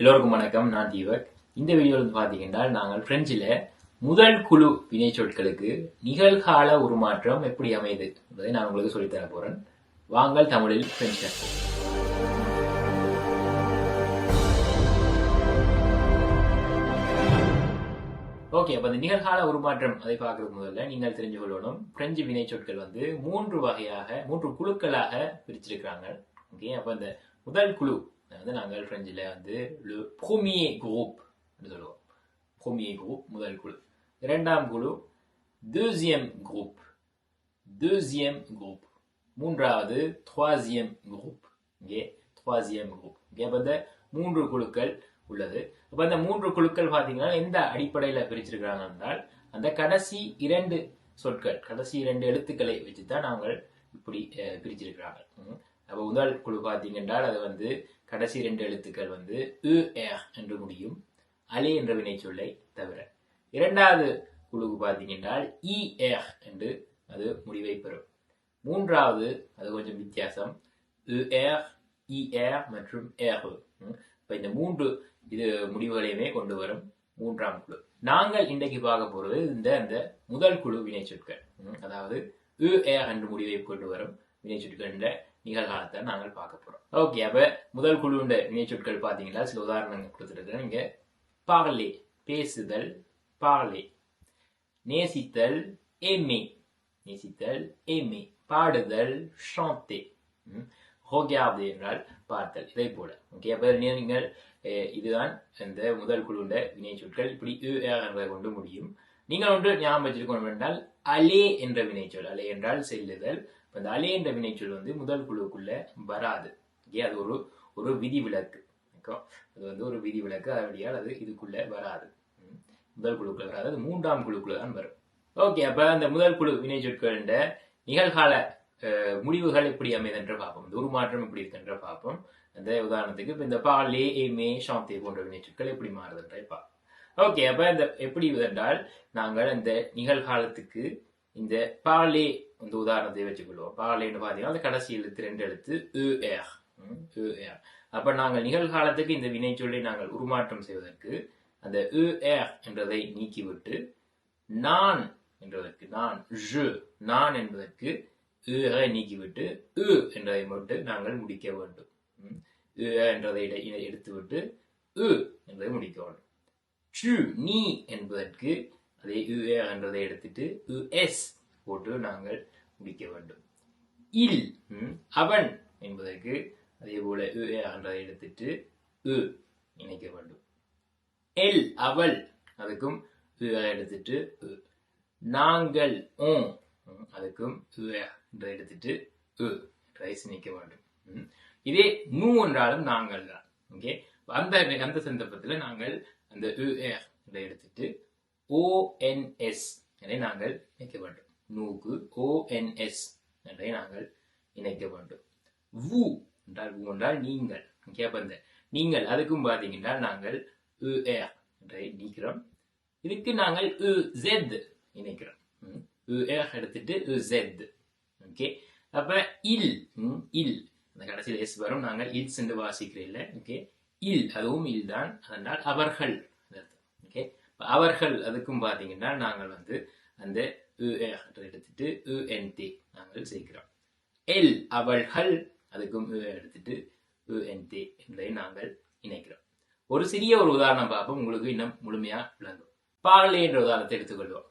எல்லோருக்கும் வணக்கம். நான் தீபக். இந்த வீடியோவில் வந்து பார்த்தீங்கன்னா நாங்கள் பிரெஞ்சில் முதல் குழு வினை சொற்களுக்கு நிகழ்கால உருமாற்றம் எப்படி அமையுது என்பதை நான் உங்களுக்கு சொல்லித்தர போகிறேன் வாங்கள் தமிழில் பிரெஞ்சு கற்போம் ஓகே அப்போ இந்த நிகழ்கால உருமாற்றம் அதை பார்க்குறது முதல்ல நீங்கள் தெரிஞ்சு கொள்ளணும். பிரெஞ்சு வினை சொற்கள் வந்து மூன்று வகையாக மூன்று குழுக்களாக பிரிச்சிருக்கிறாங்க. ஓகே அப்போ இந்த முதல் குழு வந்து நாங்கள் ஃப்ரெஞ்சில் வந்து le premier groupe என்று சொல்லுவோம் ப்ரோமியே குரூப் முதல் குழு இரண்டாம் குழு deuxième groupe. deuxième groupe. மூன்றாவது troisième groupe. இங்கே troisième groupe. இங்கே அப்ப இந்த மூன்று குழுக்கள் உள்ளது. அப்போ அந்த மூன்று குழுக்கள் பார்த்தீங்கன்னா எந்த அடிப்படையில் பிரிச்சிருக்கிறாங்க என்றால் அந்த கடைசி இரண்டு சொற்கள் கடைசி இரண்டு எழுத்துக்களை வச்சு தான் நாங்கள் இப்படி பிரிச்சிருக்கிறாங்க அப்போ முதல் குழு பார்த்தீங்கன்னா அது வந்து கடைசி இரண்டு எழுத்துக்கள் வந்து உ என்று முடியும். அலே என்ற வினைச்சொல்லை தவிர. இரண்டாவது குழுக்கு பார்த்தீங்கன்றால் இ ஏர் என்று அது முடிவை பெறும். மூன்றாவது அது கொஞ்சம் வித்தியாசம். இ ஏர் மற்றும் ஏர் இப்போ இந்த மூன்று இது முடிவுகளையுமே கொண்டு வரும் மூன்றாம் குழு. நாங்கள் இன்றைக்கு பார்க்க போறது இந்த அந்த முதல் குழு வினைச்சொற்கள். அதாவது உ ஏர் என்ற முடிவை கொண்டு வரும் வினைச்சொற்கள் என்ற நிகழ்காலத்தை நாங்கள் பார்க்க போறோம். ஓகே அப்ப முதல் குழுண்ட வினைச்சொற்கள் பாத்தீங்கன்னா சில உதாரணங்கள் கொடுத்துருக்கேன் நீங்க பார்லே பேசுதல் பார்லே நேசித்தல் ஏமே. நேசித்தல் ஏமே. பாடுதல் ஷாந்தே ம், என்றால் பார்த்தல் இதை போல. ஓகே அப்ப நீங்கள் இதுதான் இந்த முதல் குழுண்ட வினை சொற்கள் இப்படி என்பதை கொண்டு முடியும். நீங்கள் ஒன்று ஞாபகம் வச்சிருக்கணும் என்றால் அலே என்ற வினைச்சொல். அலே என்றால் செல்லுதல் இப்போ இந்த அலே என்ற வினைச்சொல் வந்து முதல் குழுவுக்குள்ள வராது. ஓகே? அது ஒரு ஒரு விதிவிலக்கு. ஓகே? அது வந்து ஒரு விதி விலக்கு அப்படியால் அது இதுக்குள்ள வராது. முதல் குழுக்குள்ள வராது. அது மூன்றாம் குழுக்குள்ள தான் வரும். ஓகே? அப்ப அந்த முதல் குழு வினைச்சொற்கள் நிகழ்கால முடிவுகள் எப்படி அமைதென்று பார்ப்போம். இந்த உருமாற்றம் எப்படி இருக்குன்ற பார்ப்போம். அந்த உதாரணத்துக்கு இப்ப இந்த பாலே ஏமே சாந்தே போன்ற வினைச்சொற்கள் எப்படி மாறுதுன்றே பார்ப்போம். ஓகே? அப்ப இந்த எப்படி என்றால் நாங்கள் இந்த நிகழ்காலத்துக்கு இந்த பாலே இந்த உதாரணத்தை வச்சுக்கொள்வோம் பாலேன்னு பார்த்தீங்கன்னா அந்த கடைசி எழுத்து ரெண்டு எழுத்து உ ஏர் ம், er. அப்ப நாங்கள் நிகழ்காலத்துக்கு இந்த வினைச்சொல்லை நாங்கள் உருமாற்றம் செய்வதற்கு அந்த உ என்றதை நீக்கிவிட்டு நான் என்றதற்கு நான் je நான் என்பதற்கு ஏ நீக்கிவிட்டு உ என்றதை மட்டும் நாங்கள் முடிக்க வேண்டும். ம். என்றதை எடுத்துவிட்டு உ என்பதை முடிக்க வேண்டும். சு நீ என்பதற்கு அதை யுஏன்றதை எடுத்துட்டு யுஎஸ் எஸ் போட்டு நாங்கள் முடிக்க வேண்டும். இல் ம், அவன் என்பதற்கு அதே போல உ என்றதை எடுத்துட்டு உ இணைக்க வேண்டும். எல் அவள் அதுக்கும் எடுத்துட்டு நாங்கள் ஓ ம், அதுக்கும் எடுத்துட்டு உ ரைஸ் சினிக்க வேண்டும். ம். இதே நூ என்றாலும் நாங்கள் தான். ஓகே? அந்த அந்த சந்தர்ப்பத்தில் நாங்கள் அந்த எடுத்துட்டு ஓஎன்எஸ் என நாங்கள் இணைக்க வேண்டும். நூக்கு ஓஎன்எஸ் என்றை நாங்கள் இணைக்க வேண்டும். வு என்றால் வு என்றால் நீங்கள். ஓகே இந்த நீங்கள் அதுக்கும் பார்த்தீங்கன்னா நாங்கள் உ என்றை நீக்கிறோம் இதுக்கு நாங்கள் உ ஜெட் இணைக்கிறோம். ம். உ எடுத்துட்டு ஜெத் ஓகே. அப்ப இல் ம், இல். அந்த கடைசியில் எஸ் வரும். நாங்கள் இல்ஸ் என்று வாசிக்கிறோம் இல்லை ஓகே. இல் அதுவும் இல் தான். அதனால் அவர்கள். அவர்கள் அதுக்கும் பார்த்தீங்கன்னா நாங்கள் வந்து அந்த எடுத்துட்டு உ டி நாங்கள் சேர்க்கிறோம் எல் அவள்கள் அதுக்கும் உ எடுத்துட்டு உ டி என்பதை நாங்கள் இணைக்கிறோம். ஒரு சிறிய ஒரு உதாரணம் பார்ப்போம். உங்களுக்கு இன்னும் முழுமையா விளங்கும். பாலே என்ற உதாரணத்தை எடுத்துக்கொள்வோம்.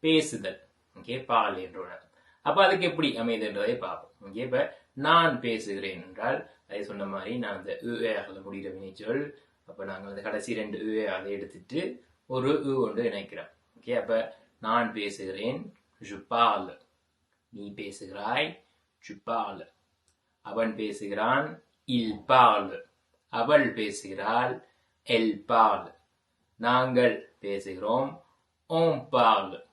பேசுதல். ஓகே பாலே என்ற உணர்வு அப்ப அதுக்கு எப்படி அமையுதுன்றதை பார்ப்போம். ஓகே இப்ப நான் பேசுகிறேன் என்றால் அதை சொன்ன மாதிரி நான் அந்த உ முடிகிற வினைச்சொல் அப்ப நாங்கள் அந்த கடைசி ரெண்டு உ அதை எடுத்துட்டு ஒரு உ ஒன்று இணைக்கிறோம் ஓகே அப்ப நான் பேசுகிறேன் ஜுப்பால். நீ பேசுகிறாய் ஜுப்பால். அவன் பேசுகிறான் இல்பால். அவள் பேசுகிறாள் எல்பால். நாங்கள் பேசுகிறோம் ஓம் பால்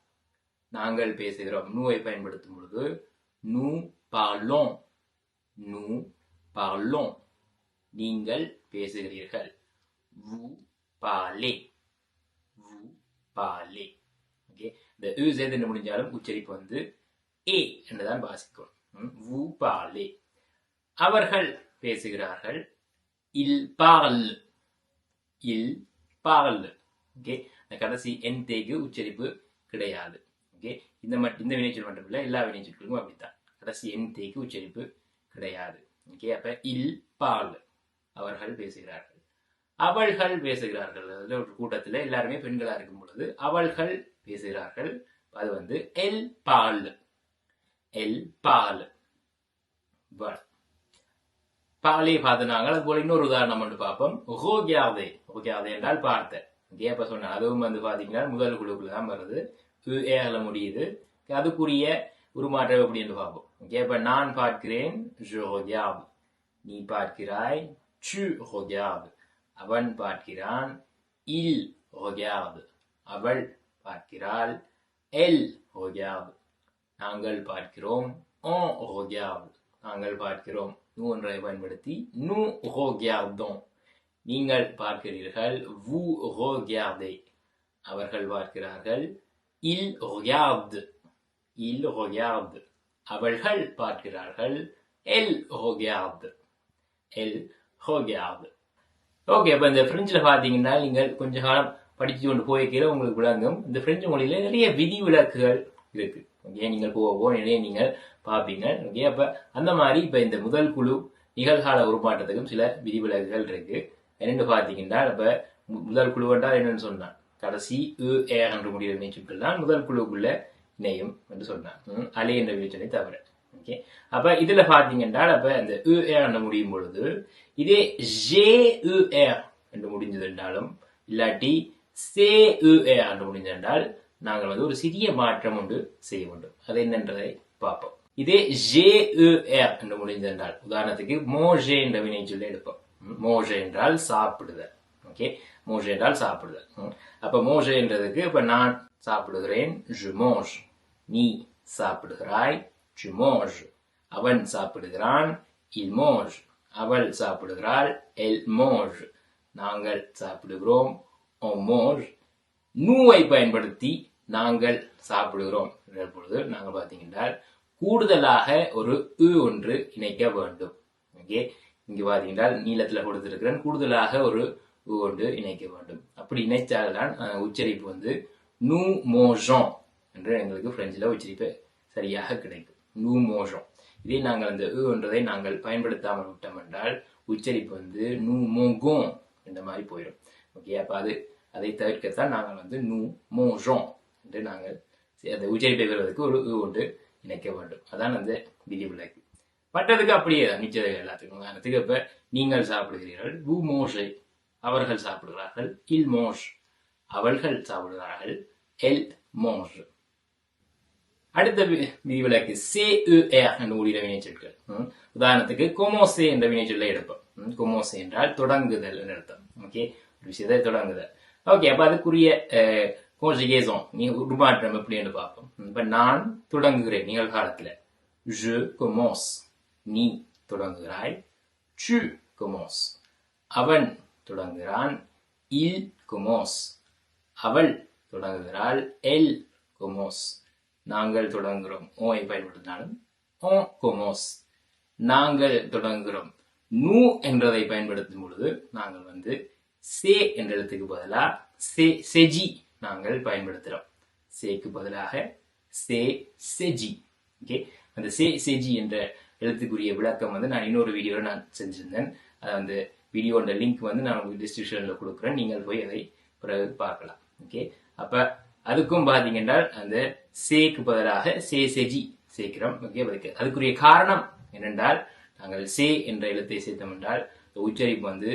நாங்கள் பேசுகிறோம். நூவை பயன்படுத்தும் பொழுது நூ பாலோம். நூ பாலோம். நீங்கள் பேசுகிறீர்கள். vous பாலே. Vous ஓகே இந்த யூஸ் எது முடிஞ்சாலும் உச்சரிப்பு வந்து ஏ என்றுதான் வாசிக்கும் அவர்கள் பேசுகிறார்கள் இல் பால். இல் பால். ஓகே இந்த கடைசி என் தேக்கு உச்சரிப்பு கிடையாது. ஓகே இந்த மட்டும் இந்த வினைச்சொல் மட்டும் இல்லை எல்லா வினைச்சொற்களுக்கும் அப்படித்தான். கடைசி என் தேக்கு உச்சரிப்பு கிடையாது. ஓகே அப்ப இல் பால். அவர்கள் பேசுகிறார்கள். அவள்கள் பேசுகிறார்கள். அதுல ஒரு கூட்டத்தில் எல்லாருமே பெண்களா இருக்கும் பொழுது அவள்கள் பேசுகிறார்கள். அது வந்து எல் பால் எல் பால் பாலே பார்த்துனாங்க அது போல இன்னொரு உதாரணம் வந்து பார்ப்போம். ஹோகியாதே ஹோகியாதே என்றால் பார்த்த கேப்ப சொன்ன சொன்னேன். அதுவும் வந்து பாத்தீங்கன்னா முதல் குழுக்குள்ள தான் வருது. ஏல முடியுது. அதுக்குரிய உருமாற்றம் எப்படி என்று பார்ப்போம். இங்கே இப்ப நான் பார்க்கிறேன். நீ பார்க்கிறாய் அவன் பார்க்கிறான் il regarde அவள் பார்க்கிறாள் elle regarde நாங்கள் பார்க்கிறோம் on regarde நாங்கள் பார்க்கிறோம் நூ ஒன்றை பயன்படுத்தி nous regardons நீங்கள் பார்க்கிறீர்கள் vous regardez அவர்கள் பார்க்கிறார்கள் il regarde il regarde அவள்கள் பார்க்கிறார்கள் elle regarde elle regarde Okay அப்போ இந்த ஃப்ரெஞ்சில் பார்த்தீங்கன்னா நீங்கள் கொஞ்ச காலம் படித்து கொண்டு போயிருக்கிற உங்களுக்கு விளங்கும். இந்த ஃப்ரெஞ்சு மொழியில் நிறைய விதி விலக்குகள் இருக்கு. ஓகே நீங்கள் போக போக நிறைய நீங்கள் பார்ப்பீங்க ஓகே அப்போ அந்த மாதிரி இப்போ இந்த முதல் குழு நிகழ்கால உருமாற்றத்துக்கும் சில விதிவிலக்குகள் இருக்கு. என்னென்னு பார்த்தீங்கன்னா இப்போ முதல் குழு என்றால் என்னன்னு சொன்னான். கடைசி உ ஏ என்று முடிவு வினைச்சொற்கள் தான் முதல் குழுக்குள்ள இணையும் என்று சொன்னான். அலை என்ற வினைச்சொல்லை தவிர. ஓகே அப்ப இதுல பாத்தீங்கன்னா அப்ப இந்த உ என்று முடியும் பொழுது இதே ஜே உ ஏ என்று முடிஞ்சது என்றாலும் இல்லாட்டி சே ஏ என்று முடிஞ்சென்றால் நாங்கள் வந்து ஒரு சிறிய மாற்றம் ஒன்று செய்ய வேண்டும். அது என்னன்றதை பார்ப்போம். இதே ஜே உ ஏ என்று முடிஞ்சென்றால் உதாரணத்துக்கு மோஜே என்ற வினை சொல்லி எடுப்போம். மோஜே என்றால் சாப்பிடுதல். ஓகே மோஜே என்றால் சாப்பிடுதல். அப்ப மோஜே என்றதுக்கு இப்ப நான் சாப்பிடுகிறேன் je நீ சாப்பிடுகிறாய் tu manges அவன் சாப்பிடுகிறான் il mange அவள் சாப்பிடுகிறாள் elle mange நாங்கள் சாப்பிடுகிறோம் on mange நூவை பயன்படுத்தி நாங்கள் சாப்பிடுகிறோம். என்ற பொழுது நாங்கள் பார்த்தீங்கன்னா கூடுதலாக ஒரு உ ஒன்று இணைக்க வேண்டும். ஓகே இங்கே பார்த்தீங்கன்னா நீளத்தில் கொடுத்துருக்கிறேன் கூடுதலாக ஒரு உ ஒன்று இணைக்க வேண்டும். அப்படி இணைத்தால்தான் உச்சரிப்பு வந்து நூ மோஜம் என்று எங்களுக்கு பிரெஞ்சில் உச்சரிப்பு சரியாக கிடைக்கும். நூ மோஷம் இதே நாங்கள் அந்த உ என்றதை நாங்கள் பயன்படுத்தாமல் விட்டோம் என்றால் உச்சரிப்பு வந்து நூ மோகோம் இந்த மாதிரி போயிடும். ஓகே அப்ப அது அதை தவிர்க்கத்தான் நாங்கள் வந்து நூ மோஷம் என்று நாங்கள் அந்த உச்சரிப்பை பெறுவதற்கு ஒரு உ ஒன்று இணைக்க வேண்டும். அதான் அந்த விதிவிலக்கு. பட்டதுக்கு அப்படியே தான் மிச்சது எல்லாத்துக்கும் காரணத்துக்கு இப்ப நீங்கள் சாப்பிடுகிறீர்கள் பூ மோஷை அவர்கள் சாப்பிடுகிறார்கள் இல் மோஷ் அவர்கள் சாப்பிடுகிறார்கள் எல் மோஷ் அடுத்த விதிவிலக்கு சே உ ஏ என்று முடிகிற வினைச்சொற்கள். உதாரணத்துக்கு கொமோசே என்ற வினைச்சொல்லை எடுப்போம். கொமோசே என்றால் தொடங்குதல் அர்த்தம். ஓகே? ஒரு விஷயத்தை தொடங்குதல். ஓகே அப்ப அதுக்குரிய கோஜிகேசம் நீ உருமாற்றம் எப்படின்னு பார்ப்போம். இப்ப நான் தொடங்குகிறேன் நிகழ்காலத்துல. ஜு கொமோஸ் நீ தொடங்குகிறாய். சு கொமோஸ் அவன் தொடங்குகிறான். இல் கொமோஸ் அவள் தொடங்குகிறாள். எல் கொமோஸ் நாங்கள் தொடங்குகிறோம். ஓயை பயன்படுத்தினாலும் ஓ கொமோஸ். நாங்கள் தொடங்குகிறோம். நூ என்றதை பயன்படுத்தும் பொழுது நாங்கள் வந்து சே என்ற எழுத்துக்கு பதிலாக சே செஜி நாங்கள் பயன்படுத்துகிறோம். சேக்கு பதிலாக சே செஜி. ஓகே? அந்த சே செஜி என்ற எழுத்துக்குரிய விளக்கம் வந்து நான் இன்னொரு வீடியோவில் நான் செஞ்சிருந்தேன். அதை அந்த வீடியோட லிங்க் வந்து நான் உங்களுக்கு டிஸ்கிரிப்ஷனில் கொடுக்குறேன். நீங்கள் போய் அதை பிறகு பார்க்கலாம். ஓகே? அப்போ அதுக்கும் பார்த்தீங்கன்னா அந்த சேக்கு பதிலாக சே செஜி சேர்க்கிறோம் ஓகே அதுக்கு அதுக்குரிய காரணம் என்னென்றால் நாங்கள் சே என்ற எழுத்தை சேர்த்தோம் என்றால் உச்சரிப்பு வந்து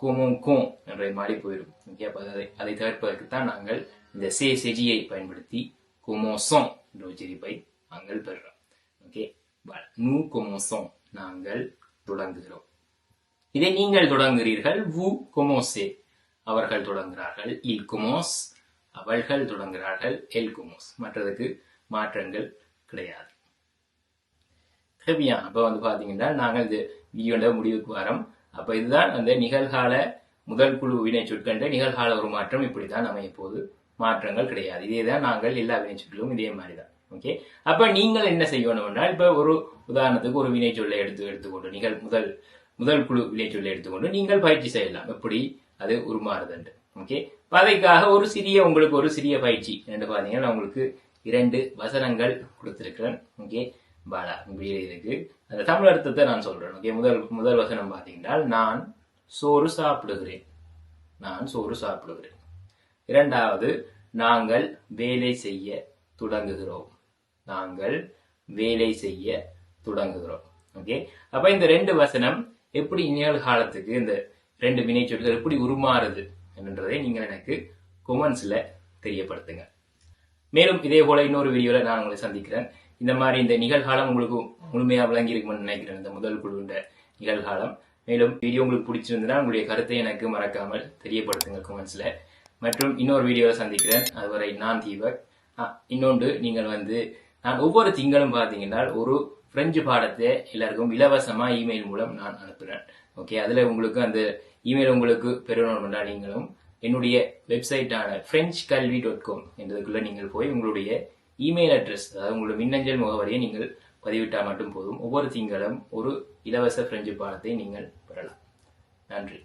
கோமோம் கோம் என்ற மாறி போயிடும். ஓகே அதை அதை தவிர்ப்பதற்கு தான் நாங்கள் இந்த சே செஜியை பயன்படுத்தி கொமோசோம் என்ற உச்சரிப்பை நாங்கள் பெறுறோம். ஓகே நூ கொமோசோம் நாங்கள் தொடங்குகிறோம். இதை நீங்கள் தொடங்குகிறீர்கள். வு கொமோசே அவர்கள் தொடங்குகிறார்கள். இல் குமோஸ் அவள்கள் தொடங்குகிறார்கள் எல் குமோஸ் மற்றதுக்கு மாற்றங்கள் கிடையாது. ஹெவியா அப்போ வந்து பார்த்தீங்கன்னா நாங்கள் இது வீடியோட முடிவுக்கு வரோம். அப்போ இதுதான் அந்த நிகழ்கால முதல் குழு வினை சொற்கண்ட நிகழ்கால ஒரு மாற்றம். இப்படி தான் நம்ம இப்போது மாற்றங்கள் கிடையாது. இதே தான் நாங்கள் எல்லா வினை சொற்களும் இதே மாதிரி தான் ஓகே அப்போ நீங்கள் என்ன செய்யணும்னா இப்போ ஒரு உதாரணத்துக்கு ஒரு வினை சொல்லை எடுத்து எடுத்துக்கொண்டு நிகழ் முதல் முதல் குழு வினை சொல்லை எடுத்துக்கொண்டு நீங்கள் பயிற்சி செய்யலாம். எப்படி? அது உருமாறுதுண்டு ஓகே பதைக்காக ஒரு சிறிய உங்களுக்கு ஒரு சிறிய பயிற்சி. ரெண்டு பார்த்தீங்கன்னா உங்களுக்கு இரண்டு வசனங்கள் கொடுத்துருக்கிறேன். ஓகே பாலா இப்படி இருக்கு. அந்த தமிழ் அர்த்தத்தை நான் சொல்றேன். ஓகே முதல் முதல் வசனம் பார்த்தீங்கன்னா நான் சோறு சாப்பிடுகிறேன். நான் சோறு சாப்பிடுகிறேன். இரண்டாவது நாங்கள் வேலை செய்ய தொடங்குகிறோம். நாங்கள் வேலை செய்ய தொடங்குகிறோம். ஓகே அப்ப இந்த ரெண்டு வசனம் எப்படி நிகழ்காலத்துக்கு இந்த ரெண்டு வினைச்சொற்கள் எப்படி உருமாறுது? என்றதை நீங்கள் எனக்கு கொமெண்ட்ஸில் தெரியப்படுத்துங்க. மேலும் இதே போல இன்னொரு வீடியோவில் நான் உங்களை சந்திக்கிறேன். இந்த மாதிரி இந்த நிகழ்காலம் உங்களுக்கு முழுமையாக விளங்கி நினைக்கிறேன். இந்த முதல் குழுவின்ற நிகழ்காலம். மேலும் வீடியோ உங்களுக்கு பிடிச்சிருந்ததுன்னா உங்களுடைய கருத்தை எனக்கு மறக்காமல் தெரியப்படுத்துங்க கமெண்ட்ஸ்ல மற்றும் இன்னொரு வீடியோவை சந்திக்கிறேன். அதுவரை நான் தீபக். இன்னொன்று நீங்கள் வந்து நான் ஒவ்வொரு திங்களும் பார்த்தீங்கன்னா ஒரு பிரெஞ்சு பாடத்தை எல்லாருக்கும் இலவசமாக இமெயில் மூலம் நான் அனுப்புகிறேன் ஓகே அதில் உங்களுக்கு அந்த இமெயில் உங்களுக்கு பெறணும்னா நீங்களும் என்னுடைய வெப்சைட்டான பிரெஞ்ச் கல்வி டாட் காம் என்றதுக்குள்ளே நீங்கள் போய் உங்களுடைய இமெயில் அட்ரஸ் அதாவது உங்களுடைய மின்னஞ்சல் முகவரியை நீங்கள் பதிவிட்டால் மட்டும் போதும். ஒவ்வொரு திங்களும் ஒரு இலவச பிரெஞ்சு பாடத்தை நீங்கள் பெறலாம். நன்றி.